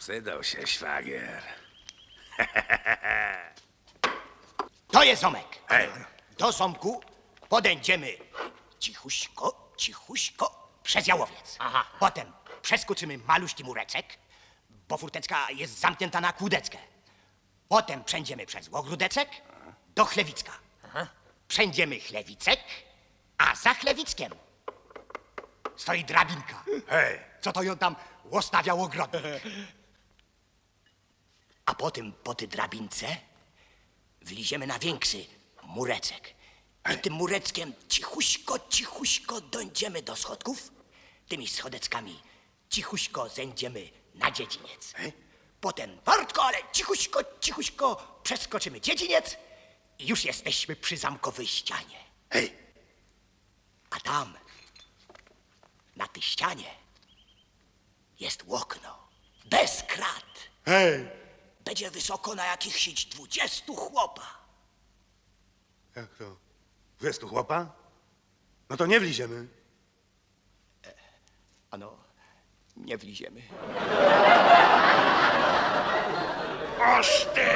Przydał się szwagier. To jest zomek. Hej. Do zomku podędziemy cichuśko, cichuśko przez jałowiec. Aha. Potem przeskoczymy maluśki murecek, bo furteczka jest zamknięta na kłódeczkę. Potem przędziemy przez ogródeczek do chlewicka. Przędziemy chlewicek, a za chlewickiem stoi drabinka. Hej, Co to ją tam łostawiał ogrodnik. Potem po tej drabince wliziemy na większy murecek. I tym mureckiem cichuśko, cichuśko dojdziemy do schodków. Tymi schodeckami cichuśko zejdziemy na dziedziniec. Potem wartko, ale cichuśko, cichuśko przeskoczymy dziedziniec i już jesteśmy przy zamkowej ścianie. hej, A tam, na tej ścianie, jest okno. Bez krat. Hej! Będzie wysoko na jakichś dwudziestu chłopa. Jak to? Dwudziestu chłopa? No to nie wliziemy. Ano, nie wliziemy. oż ty!